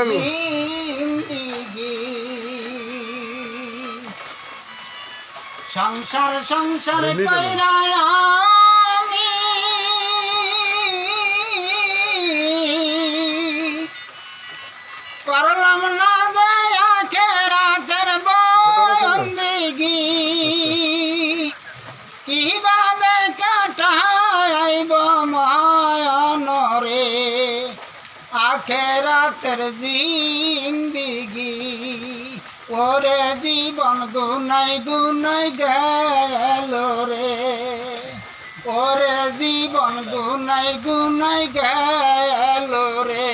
বলেন সংসার সংসার কইরা আখেরাতের জিন্দিগি ওরে জীবন গুনাই গুনাই গেল রে। ওরে জীবন গুনাই গুনাই গেল রে।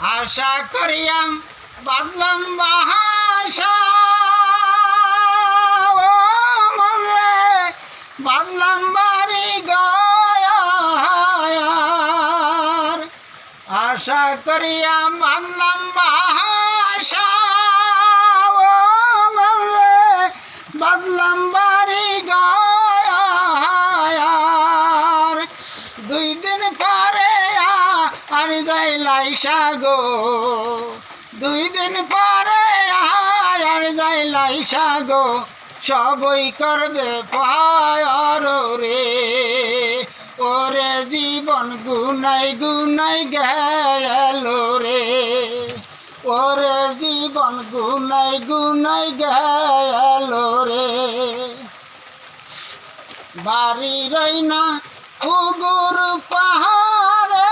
আশা করিয়াম বাদলাম বাহাসা আশা করিয়াম বাদলাম বাহাসা ও মনে বাদলাম বাড়ি গয়ার। দুই দিন পরে আর যাই লাইসা গো দুই দিন পরে আর যাই লাইসা গো সবই করবে পায়র রে। জীবন গুনাই গুনাই গেল রে। ওরে জীবন গুনাই গুনাই গেল রে। বাড়ি রইনা উগুর পাহাড়ে।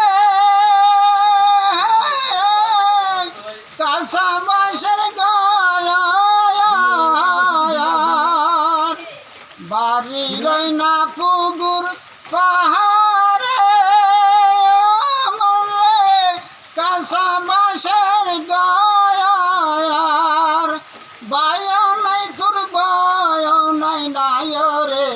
কাঁচা বাঁশের বাড়ি রইনা পুগুর পাহাড়ে। নাই তোর বায় নাই নাই রে।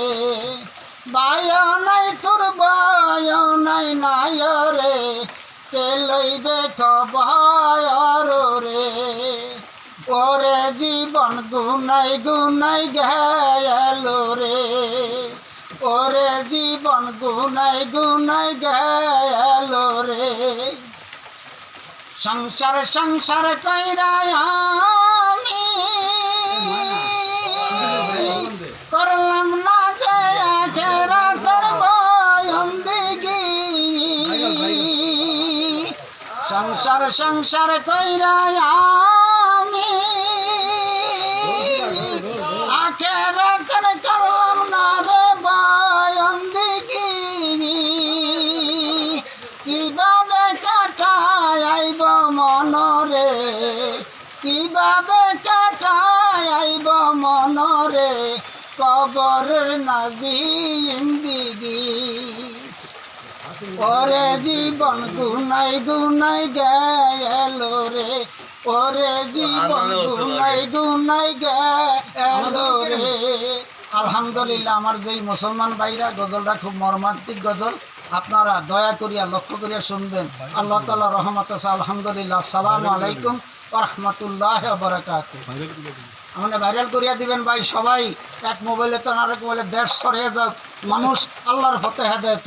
বায় নাই তোর বায় নাই নাই রে। কে লইবে খবর রে। ওরে জীবন গুনাই গুনাই গেল রে। ওরে জীবন গেল রে। সংসার সংসার কইরা সংসার কইরা আমি। আখেরা তোর করলাম না রে বয়ন্দিগি কীভাবে কাটাইব মনরে? কীভাবে কাটাইব মনরে? কবরের নাজি ইন্দিগি ওরে জীবন গুনাই গুনাই গেল রে। ওরে জীবন গুনাই গুনাই গেল রে। আলহামদুলিল্লাহ আমার যেই মুসলমান ভাইরা গজলটা খুব মর্মান্তিক গজল আপনারা দয়া করিয়া লক্ষ্য করিয়া শুনবেন। আল্লাহ তালা রহমত আছে আলহামদুলিল্লাহ। সালাম আলাইকুম রহমতুল্লাহ বরাকাত আমাকে ভাইরাল করিয়া দিবেন ভাই সবাই এক মোবাইলে তো আরেক মোবাইলে দেশ সরিয়ে যাক মানুষ আল্লাহর ফতে হেদায়ত